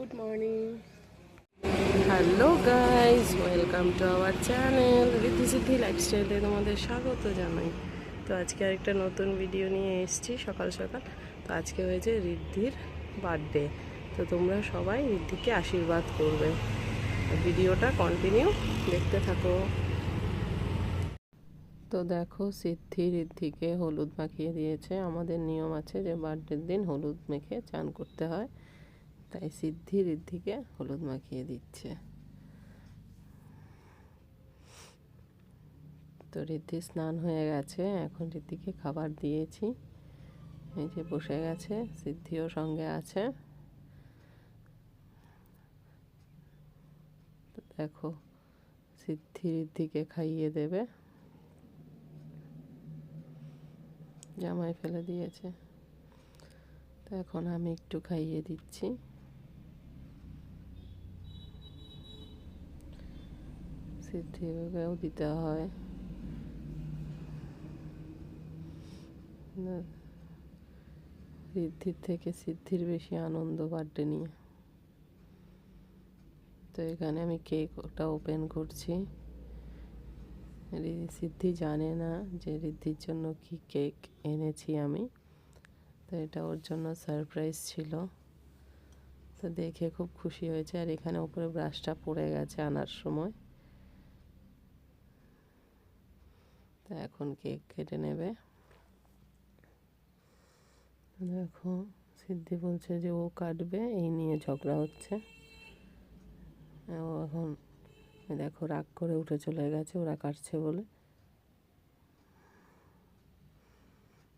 Good morning hello guys welcome to our channel Riddhi Siddhi লাইফস্টাইলে তোমাদের স্বাগত জানাই। তো আজকে আরেকটা নতুন ভিডিও নিয়ে এসেছি সকাল সকাল। তো আজকে হয়েছে রিদ্ধির বার্থডে তো তোমরা সবাই রিদ্ধিকে আশীর্বাদ করবে। ভিডিওটা কন্টিনিউ দেখতে থাকো। তো দেখো, সিদ্ধি রিদ্ধিকে হলুদ মাখিয়ে দিয়েছে। আমাদের নিয়ম আছে যে বার্থডের দিন হলুদ মেখে চান করতে হয়। তাই সিদ্ধি রিদ্ধিকে হলুদ মাখিয়ে দিচ্ছে। তো রিদ্ধি স্নান হয়ে গেছে, এখন রিদ্ধিকে খাবার দিয়েছি। এই যে বসে গেছে, সিদ্ধিও সঙ্গে আছে। দেখো, সিদ্ধি রিদ্ধিকে খাইয়ে দেবে। জামাই ফেলে দিয়েছে। তো এখন আমি একটু খাইয়ে দিচ্ছি। সিদ্ধিকেও দিতে হয়। না, রিদ্ধির থেকে সিদ্ধির বেশি আনন্দ বার্থডে নিয়ে তো এখানে আমি কেক ওটা ওপেন করছি। সিদ্ধি জানে না যে ঋদ্ধির জন্য কি কেক এনেছি আমি। তো এটা ওর জন্য সারপ্রাইজ ছিল। তো দেখে খুব খুশি হয়েছে। আর এখানে উপরে ব্রাশটা পড়ে গেছে আনার সময়। তো এখন কেক কেটে নেবে। দেখো, সিদ্ধি বলছে যে ও কাটবে, এই নিয়ে ঝগড়া হচ্ছে। ও এখন দেখো, রাগ করে উঠে চলে গেছে, ওরা কাটছে বলে।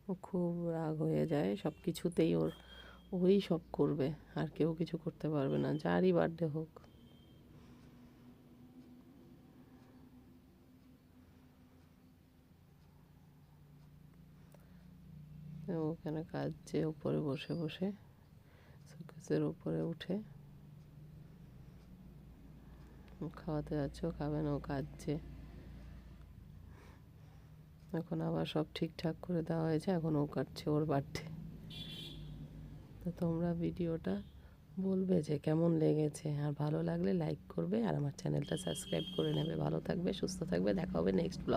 ও খুব রাগ হয়ে যায়, সব কিছুতেই ওর, ওই সব করবে, আর কেউ কিছু করতে পারবে না, যারই বার্থডে হোক। ওখানে কাজে উপরে বসে বসে। শোকেসের উপরে উঠে। খাওয়াতে যাচ্ছে খাবে না, ও কাঁদছে। এখন আবার সব ঠিকঠাক করে দেওয়া হয়েছে, এখন ও কাটছে ওর বার্থডে তো তোমরা ভিডিওটা বলবে যে কেমন লেগেছে। আর ভালো লাগলে লাইক করবে, আর আমার চ্যানেলটা সাবস্ক্রাইব করে নেবে। ভালো থাকবে, সুস্থ থাকবে, দেখা হবে নেক্সট ব্লগ